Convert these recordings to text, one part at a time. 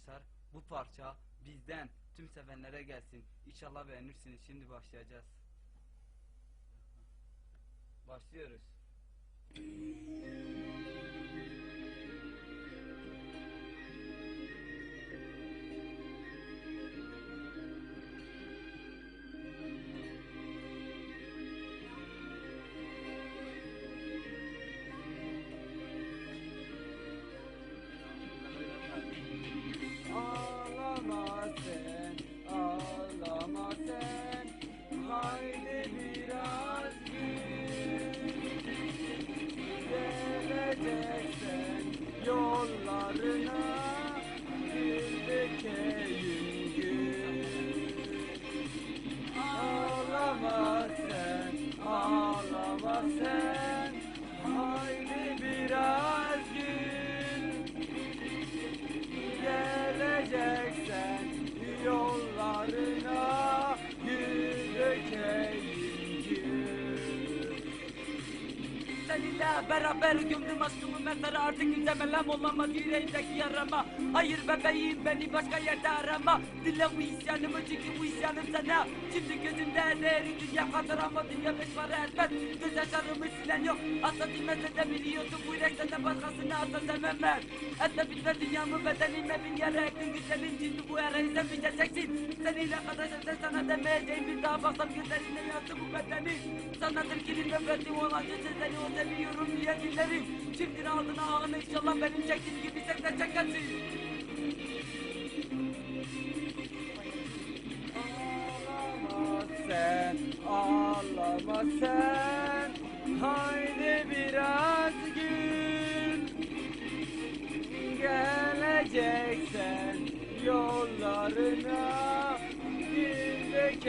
arkadaşlar bu parça bizden tüm sevenlere gelsin. İnşallah beğenirsiniz. Şimdi başlayacağız. Başlıyoruz. Seninle beraber gömdüm aşkımı. Mezara artık güzemelem olamaz yüreğimdeki yarama. Hayır bebeğim beni başka yerde arama. Dinle bu isyanımı çünkü bu isyanım sana. Şimdi gözümde değeri dünya kadar ama dünya beş para etmez Göz yaşlarımı silen yok. Asla dinmese de biliyorsun bu yürek senden başkasını asla sevemem. Etme bitme dünyamı bedenime bin yere. Ektin güzelim Şimdi bu erayı sen bileceksin Seninle arkadaşım sen sana demeyeceğim. Bir daha baksam gözlerine yansın bu bedeni Sanadır kilim nefretim olan seni o seviyorum diye dinlerim Şimdi aldığına ağını inşallah benim çektiğim gibi sen de çekersin. Ağlama sen, ağlama sen, haydi biraz gül. Geleceksen yollarına gül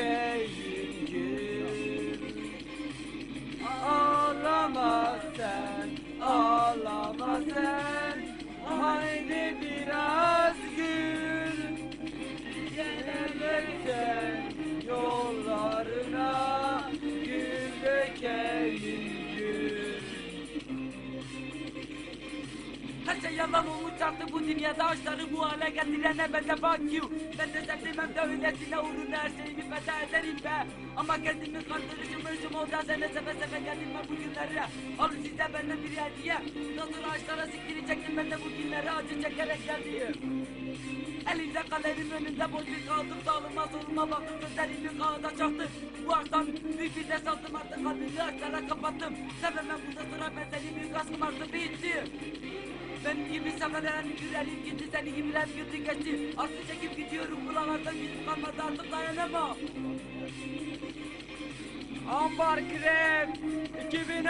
haydi Her şey yalan olmuş artık bu dünyada aşkları bu hale getirene ben de fuck you. Ben de sevdim de öylesine uğruna her şeyimi feda ederim be. Ama kendimi kandırıcım hırsım olacağız sene seve seve geldim ben bugünlere Alın size benden bir hediye Nasıl ağaçlara sikiri çektim ben de bugünlere acı çekerek geldim. Elimde kalemim önünde boş bir kaldım. Sağlıma soluma baktım gözlerimi kağıda çaktım Bu akşam büyük bir ders aldım artık kalbimi açlara kapattım. Sevemem burada sıra ben seni büyük aşkım artık bitti benim gibi severen yüreğim gitti seni gibiler güldü geçti Artık çekip gidiyorum buralardan yüzüm kalmadı artık dayanamam. Ambar Krep 2010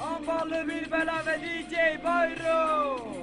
Ambarlı bir bela ve DJ Bayro